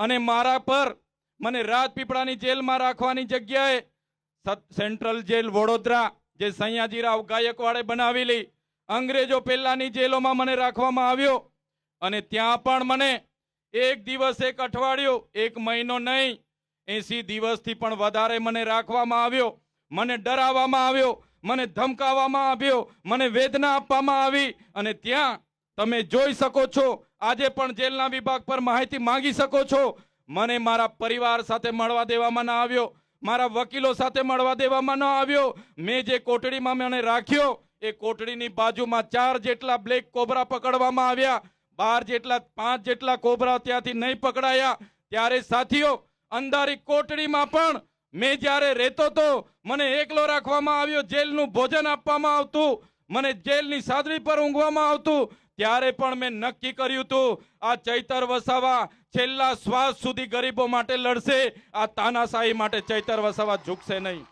અને મારા પર મને રાજપીપળાની જેલમાં રાખવાની જગ્યાએ સેન્ટ્રલ જેલ વડોદરા, જે સૈયાજીરાવ ગાયકવાડે બનાવેલી અંગ્રેજો પહેલાની જેલોમાં મને રાખવામાં આવ્યો. અને ત્યાં પણ મને એક દિવસ, એક અઠવાડિયું, એક મહિનો નહીં, એસી દિવસથી પણ વધારે મને રાખવામાં આવ્યો. મને ડરાવવામાં આવ્યો, મને ધમકાવવામાં આવ્યો, મને વેદના આપવામાં આવી. અને ત્યાં તમે જોઈ શકો છો, આજે પણ જેલના વિભાગ પર માહિતી માંગી શકો છો. મને મારા પરિવાર સાથે મળવા દેવામાં ન આવ્યો, મારા વકીલો સાથે મળવા દેવામાં ન આવ્યો. મેં જે કોટડીમાં મને રાખ્યો, એ કોટડીની બાજુમાં ચાર જેટલા બ્લેક કોબરા પકડવામાં આવ્યા. બાર જેટલા, પાંચ જેટલા કોબરા ત્યાંથી નહીં પકડાયા. ત્યારે સાથીઓ, અંધારી કોટડીમાં પણ મેં જ્યારે રહેતો તો મને એકલો રાખવામાં આવ્યો, જેલનું ભોજન આપવામાં આવતું. મને જેલની સાદડી પર ઊંઘવામાં આવતું. ત્યારે પણ મેં નક્કી કર્યું હતું, આ ચૈતર વસાવા છેલ્લા શ્વાસ સુધી ગરીબો માટે લડશે, આ તાનાશાહી માટે ચૈતર વસાવા ઝૂકશે નહીં.